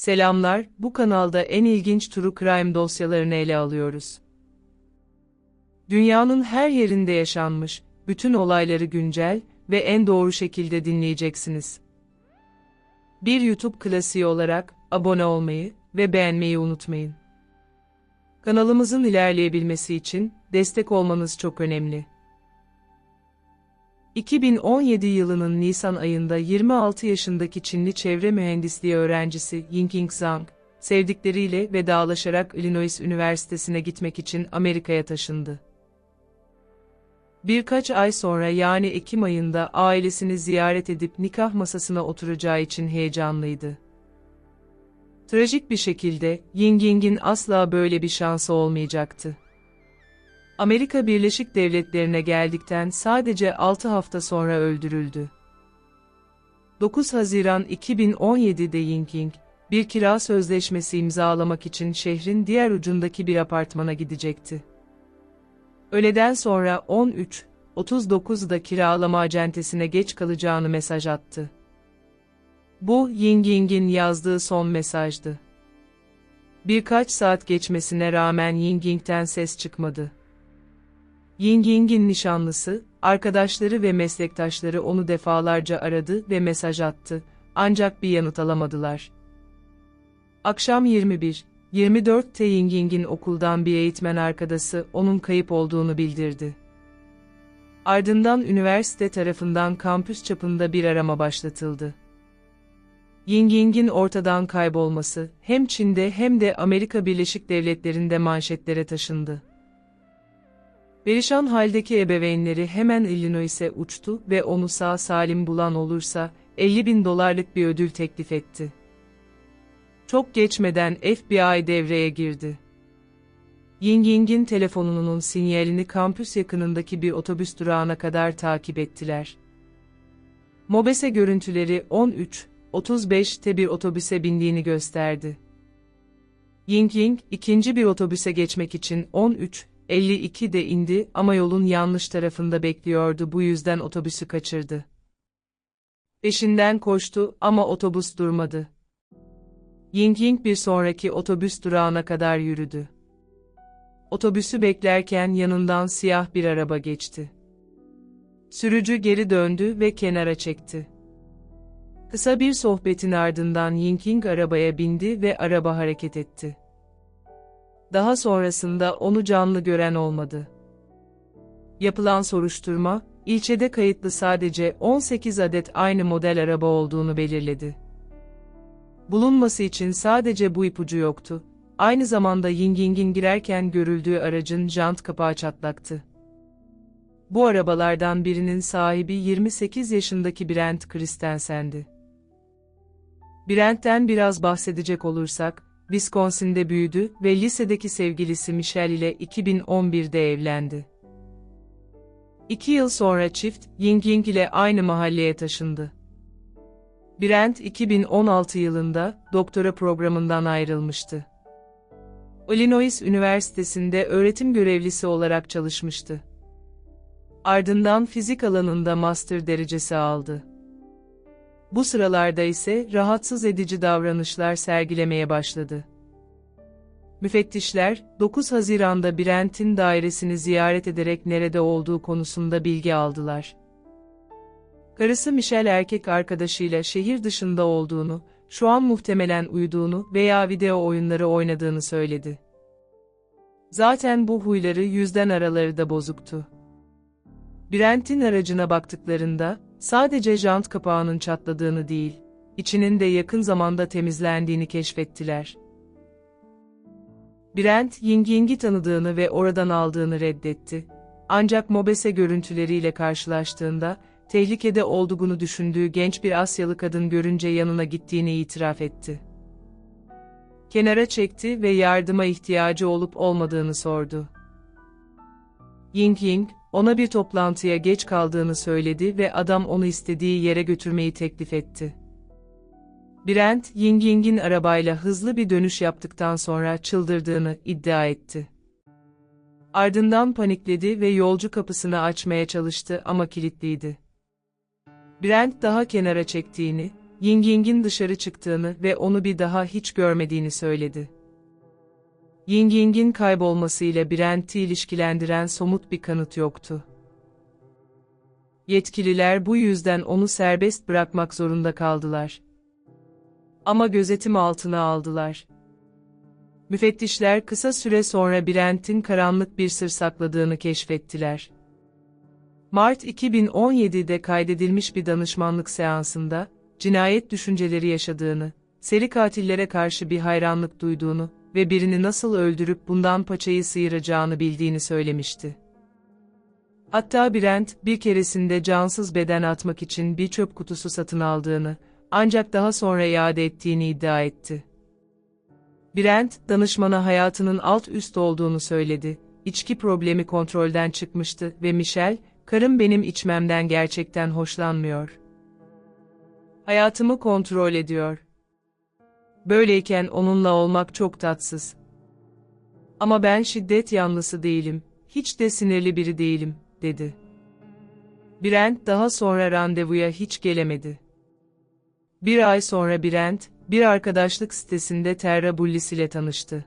Selamlar, bu kanalda en ilginç true crime dosyalarını ele alıyoruz. Dünyanın her yerinde yaşanmış, bütün olayları güncel ve en doğru şekilde dinleyeceksiniz. Bir YouTube klasiği olarak abone olmayı ve beğenmeyi unutmayın. Kanalımızın ilerleyebilmesi için destek olmanız çok önemli. 2017 yılının Nisan ayında 26 yaşındaki Çinli çevre mühendisliği öğrencisi Yingqing Zhang, sevdikleriyle vedalaşarak Illinois Üniversitesi'ne gitmek için Amerika'ya taşındı. Birkaç ay sonra yani Ekim ayında ailesini ziyaret edip nikah masasına oturacağı için heyecanlıydı. Trajik bir şekilde Yingying'in asla böyle bir şansı olmayacaktı. Amerika Birleşik Devletleri'ne geldikten sadece 6 hafta sonra öldürüldü. 9 Haziran 2017'de Yinking, bir kira sözleşmesi imzalamak için şehrin diğer ucundaki bir apartmana gidecekti. Öğleden sonra 13.39'da kiralama acentesine geç kalacağını mesaj attı. Bu Yingying'in yazdığı son mesajdı. Birkaç saat geçmesine rağmen Yingying'ten ses çıkmadı. Yingying'in nişanlısı, arkadaşları ve meslektaşları onu defalarca aradı ve mesaj attı, ancak bir yanıt alamadılar. Akşam 21, 24'te Yingying'in okuldan bir eğitmen arkadaşı onun kayıp olduğunu bildirdi. Ardından üniversite tarafından kampüs çapında bir arama başlatıldı. Yingying'in ortadan kaybolması hem Çin'de hem de Amerika Birleşik Devletleri'nde manşetlere taşındı. Perişan haldeki ebeveynleri hemen Illinois'e uçtu ve onu sağ salim bulan olursa 50 bin dolarlık bir ödül teklif etti. Çok geçmeden FBI devreye girdi. Ying Ying'in telefonunun sinyalini kampüs yakınındaki bir otobüs durağına kadar takip ettiler. Mobese görüntüleri 13.35'te bir otobüse bindiğini gösterdi. Ying Ying, ikinci bir otobüse geçmek için 13 52'de indi ama yolun yanlış tarafında bekliyordu bu yüzden otobüsü kaçırdı. Peşinden koştu ama otobüs durmadı. Ying Ying bir sonraki otobüs durağına kadar yürüdü. Otobüsü beklerken yanından siyah bir araba geçti. Sürücü geri döndü ve kenara çekti. Kısa bir sohbetin ardından Ying Ying arabaya bindi ve araba hareket etti. Daha sonrasında onu canlı gören olmadı. Yapılan soruşturma, ilçede kayıtlı sadece 18 adet aynı model araba olduğunu belirledi. Bulunması için sadece bu ipucu yoktu. Aynı zamanda Ying Ying'in girerken görüldüğü aracın jant kapağı çatlaktı. Bu arabalardan birinin sahibi 28 yaşındaki Brent Christensen'di. Brent'ten biraz bahsedecek olursak, Wisconsin'de büyüdü ve lisedeki sevgilisi Michelle ile 2011'de evlendi. İki yıl sonra çift, Ying Ying ile aynı mahalleye taşındı. Brent 2016 yılında doktora programından ayrılmıştı. Illinois Üniversitesi'nde öğretim görevlisi olarak çalışmıştı. Ardından fizik alanında master derecesi aldı. Bu sıralarda ise rahatsız edici davranışlar sergilemeye başladı. Müfettişler, 9 Haziran'da Brent'in dairesini ziyaret ederek nerede olduğu konusunda bilgi aldılar. Karısı Michelle erkek arkadaşıyla şehir dışında olduğunu, şu an muhtemelen uyuduğunu veya video oyunları oynadığını söyledi. Zaten bu huyları yüzden araları da bozuktu. Brent'in aracına baktıklarında, sadece jant kapağının çatladığını değil, içinin de yakın zamanda temizlendiğini keşfettiler. Brent, Ying Ying'i tanıdığını ve oradan aldığını reddetti. Ancak Mobese görüntüleriyle karşılaştığında, tehlikede olduğunu düşündüğü genç bir Asyalı kadın görünce yanına gittiğini itiraf etti. Kenara çekti ve yardıma ihtiyacı olup olmadığını sordu. Ying Ying, ona bir toplantıya geç kaldığını söyledi ve adam onu istediği yere götürmeyi teklif etti. Brent, Ying Ying'in arabayla hızlı bir dönüş yaptıktan sonra çıldırdığını iddia etti. Ardından panikledi ve yolcu kapısını açmaya çalıştı ama kilitliydi. Brent daha kenara çektiğini, Ying Ying'in dışarı çıktığını ve onu bir daha hiç görmediğini söyledi. Ying Ying'in kaybolmasıyla Brent'i ilişkilendiren somut bir kanıt yoktu. Yetkililer bu yüzden onu serbest bırakmak zorunda kaldılar. Ama gözetim altına aldılar. Müfettişler kısa süre sonra Brent'in karanlık bir sır sakladığını keşfettiler. Mart 2017'de kaydedilmiş bir danışmanlık seansında, cinayet düşünceleri yaşadığını, seri katillere karşı bir hayranlık duyduğunu ve birini nasıl öldürüp bundan paçayı sıyıracağını bildiğini söylemişti. Hatta Brent, bir keresinde cansız beden atmak için bir çöp kutusu satın aldığını, ancak daha sonra iade ettiğini iddia etti. Brent, danışmana hayatının alt üst olduğunu söyledi, içki problemi kontrolden çıkmıştı ve Michelle, karım benim içmemden gerçekten hoşlanmıyor. Hayatımı kontrol ediyor. Böyleyken onunla olmak çok tatsız. Ama ben şiddet yanlısı değilim, hiç de sinirli biri değilim, dedi. Brent daha sonra randevuya hiç gelemedi. Bir ay sonra Brent, bir arkadaşlık sitesinde Terra Bullis ile tanıştı.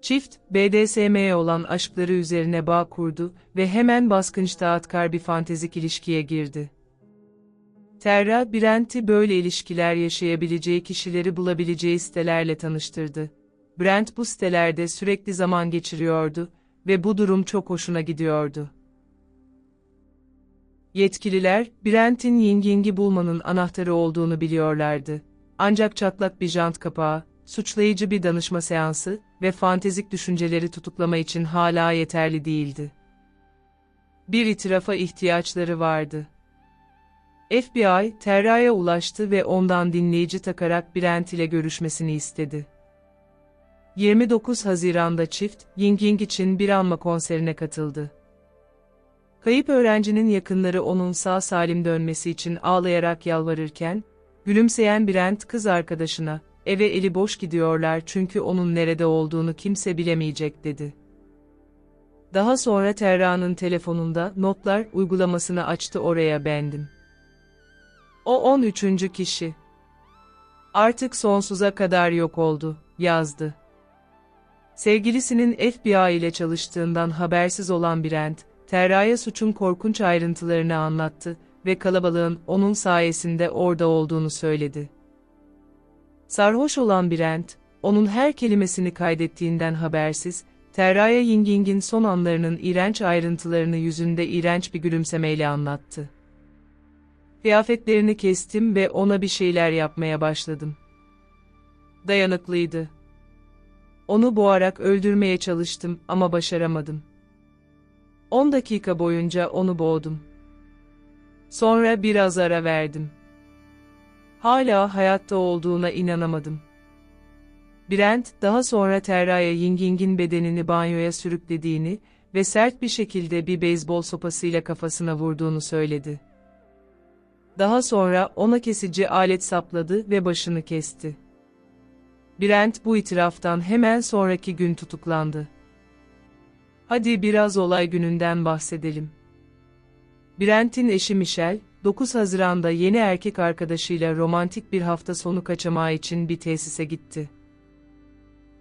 Çift, BDSM'ye olan aşkları üzerine bağ kurdu ve hemen baskınç dağıtkar bir fantezik ilişkiye girdi. Terra, Brent'i böyle ilişkiler yaşayabileceği kişileri bulabileceği sitelerle tanıştırdı. Brent bu sitelerde sürekli zaman geçiriyordu ve bu durum çok hoşuna gidiyordu. Yetkililer, Brent'in Ying Ying'i bulmanın anahtarı olduğunu biliyorlardı. Ancak çatlak bir jant kapağı, suçlayıcı bir danışma seansı ve fantezik düşünceleri tutuklama için hala yeterli değildi. Bir itirafa ihtiyaçları vardı. FBI, Terra'ya ulaştı ve ondan dinleyici takarak Brent ile görüşmesini istedi. 29 Haziran'da çift, Ying Ying için bir anma konserine katıldı. Kayıp öğrencinin yakınları onun sağ salim dönmesi için ağlayarak yalvarırken, gülümseyen Brent kız arkadaşına, eve eli boş gidiyorlar çünkü onun nerede olduğunu kimse bilemeyecek dedi. Daha sonra Terra'nın telefonunda notlar uygulamasını açtı oraya bendim. O 13. kişi. Artık sonsuza kadar yok oldu, yazdı. Sevgilisinin FBI ile çalıştığından habersiz olan Brent, Terra'ya suçun korkunç ayrıntılarını anlattı ve kalabalığın onun sayesinde orada olduğunu söyledi. Sarhoş olan Brent, onun her kelimesini kaydettiğinden habersiz, Terra'ya Yinging'in son anlarının iğrenç ayrıntılarını yüzünde iğrenç bir gülümsemeyle anlattı. Kıyafetlerini kestim ve ona bir şeyler yapmaya başladım. Dayanıklıydı. Onu boğarak öldürmeye çalıştım ama başaramadım. 10 dakika boyunca onu boğdum. Sonra biraz ara verdim. Hala hayatta olduğuna inanamadım. Brent, daha sonra Terra'ya Yinging'in bedenini banyoya sürüklediğini ve sert bir şekilde bir beyzbol sopasıyla kafasına vurduğunu söyledi. Daha sonra ona kesici alet sapladı ve başını kesti. Brent bu itiraftan hemen sonraki gün tutuklandı. Hadi biraz olay gününden bahsedelim. Brent'in eşi Michelle, 9 Haziran'da yeni erkek arkadaşıyla romantik bir hafta sonu kaçamağı için bir tesise gitti.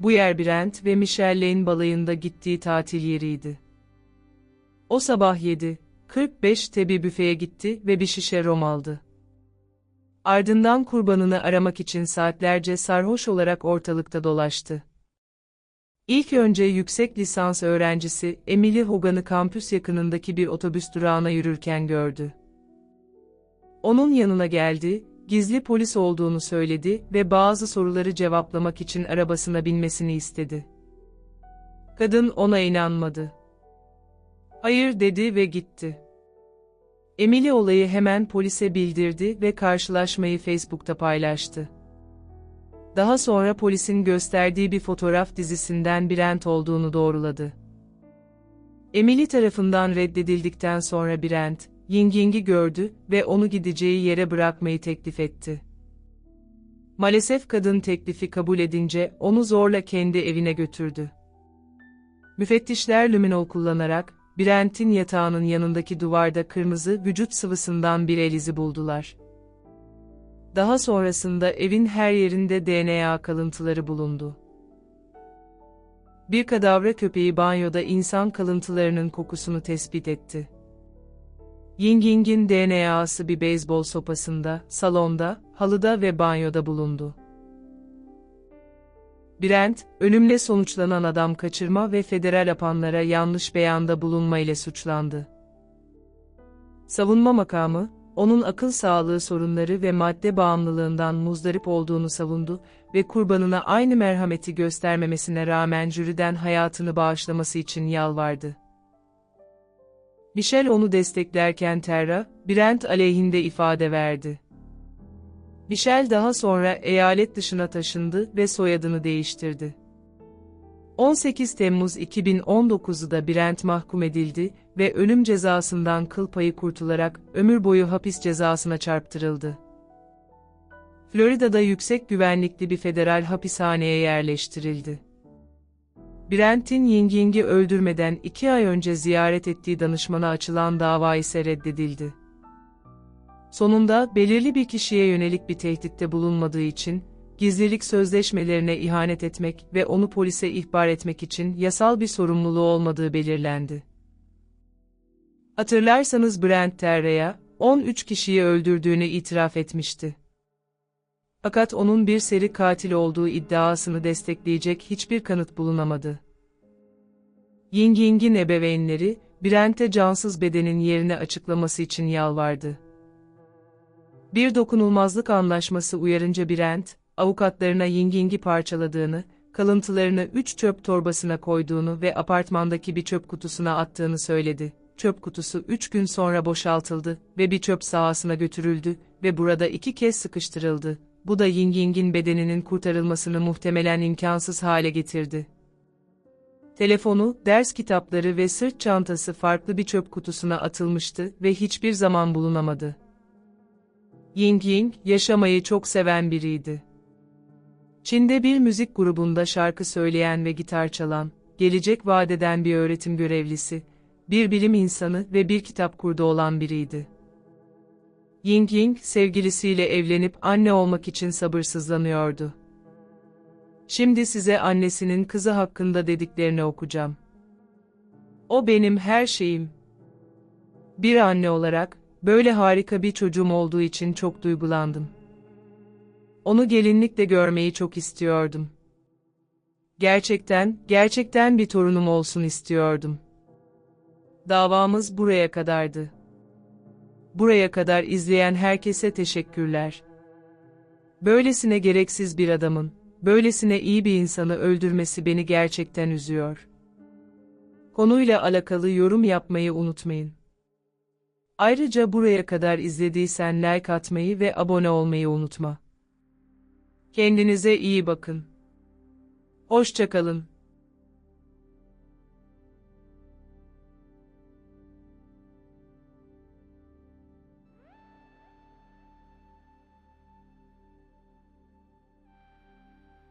Bu yer Brent ve Michelle'in balayında gittiği tatil yeriydi. O sabah 7, 45'te bir büfeye gitti ve bir şişe rom aldı. Ardından kurbanını aramak için saatlerce sarhoş olarak ortalıkta dolaştı. İlk önce yüksek lisans öğrencisi Emily Hogan'ı kampüs yakınındaki bir otobüs durağına yürürken gördü. Onun yanına geldi, gizli polis olduğunu söyledi ve bazı soruları cevaplamak için arabasına binmesini istedi. Kadın ona inanmadı. Hayır dedi ve gitti. Emily olayı hemen polise bildirdi ve karşılaşmayı Facebook'ta paylaştı. Daha sonra polisin gösterdiği bir fotoğraf dizisinden Brent olduğunu doğruladı. Emily tarafından reddedildikten sonra Brent, Ying Ying'i gördü ve onu gideceği yere bırakmayı teklif etti. Maalesef kadın teklifi kabul edince onu zorla kendi evine götürdü. Müfettişler luminol kullanarak, Brent'in yatağının yanındaki duvarda kırmızı vücut sıvısından bir el izi buldular. Daha sonrasında evin her yerinde DNA kalıntıları bulundu. Bir kadavra köpeği banyoda insan kalıntılarının kokusunu tespit etti. Ying Ying'in DNA'sı bir beyzbol sopasında, salonda, halıda ve banyoda bulundu. Brent, ölümle sonuçlanan adam kaçırma ve federal apanlara yanlış beyanda bulunma ile suçlandı. Savunma makamı, onun akıl sağlığı sorunları ve madde bağımlılığından muzdarip olduğunu savundu ve kurbanına aynı merhameti göstermemesine rağmen jüriden hayatını bağışlaması için yalvardı. Michel onu desteklerken Terra, Brent aleyhinde ifade verdi. Michel daha sonra eyalet dışına taşındı ve soyadını değiştirdi. 18 Temmuz 2019'da Brent mahkum edildi ve ölüm cezasından kıl payı kurtularak ömür boyu hapis cezasına çarptırıldı. Florida'da yüksek güvenlikli bir federal hapishaneye yerleştirildi. Brent'in Ying Ying'i öldürmeden iki ay önce ziyaret ettiği danışmana açılan dava ise reddedildi. Sonunda belirli bir kişiye yönelik bir tehditte bulunmadığı için, gizlilik sözleşmelerine ihanet etmek ve onu polise ihbar etmek için yasal bir sorumluluğu olmadığı belirlendi. Hatırlarsanız Brent Terre'ya, 13 kişiyi öldürdüğünü itiraf etmişti. Fakat onun bir seri katil olduğu iddiasını destekleyecek hiçbir kanıt bulunamadı. Ying Ying'in ebeveynleri, Brent'e cansız bedenin yerini açıklaması için yalvardı. Bir dokunulmazlık anlaşması uyarınca Brent, avukatlarına Ying Ying'i parçaladığını, kalıntılarını üç çöp torbasına koyduğunu ve apartmandaki bir çöp kutusuna attığını söyledi. Çöp kutusu üç gün sonra boşaltıldı ve bir çöp sahasına götürüldü ve burada iki kez sıkıştırıldı. Bu da Ying Ying'in bedeninin kurtarılmasını muhtemelen imkansız hale getirdi. Telefonu, ders kitapları ve sırt çantası farklı bir çöp kutusuna atılmıştı ve hiçbir zaman bulunamadı. Ying Ying, yaşamayı çok seven biriydi. Çin'de bir müzik grubunda şarkı söyleyen ve gitar çalan, gelecek vadeden bir öğretim görevlisi, bir bilim insanı ve bir kitap kurdu olan biriydi. Ying Ying, sevgilisiyle evlenip anne olmak için sabırsızlanıyordu. Şimdi size annesinin kızı hakkında dediklerini okuyacağım. O benim her şeyim. Bir anne olarak, böyle harika bir çocuğum olduğu için çok duygulandım. Onu gelinlikle görmeyi çok istiyordum. Gerçekten, gerçekten bir torunum olsun istiyordum. Davamız buraya kadardı. Buraya kadar izleyen herkese teşekkürler. Böylesine gereksiz bir adamın, böylesine iyi bir insanı öldürmesi beni gerçekten üzüyor. Konuyla alakalı yorum yapmayı unutmayın. Ayrıca buraya kadar izlediysen like atmayı ve abone olmayı unutma. Kendinize iyi bakın. Hoşçakalın.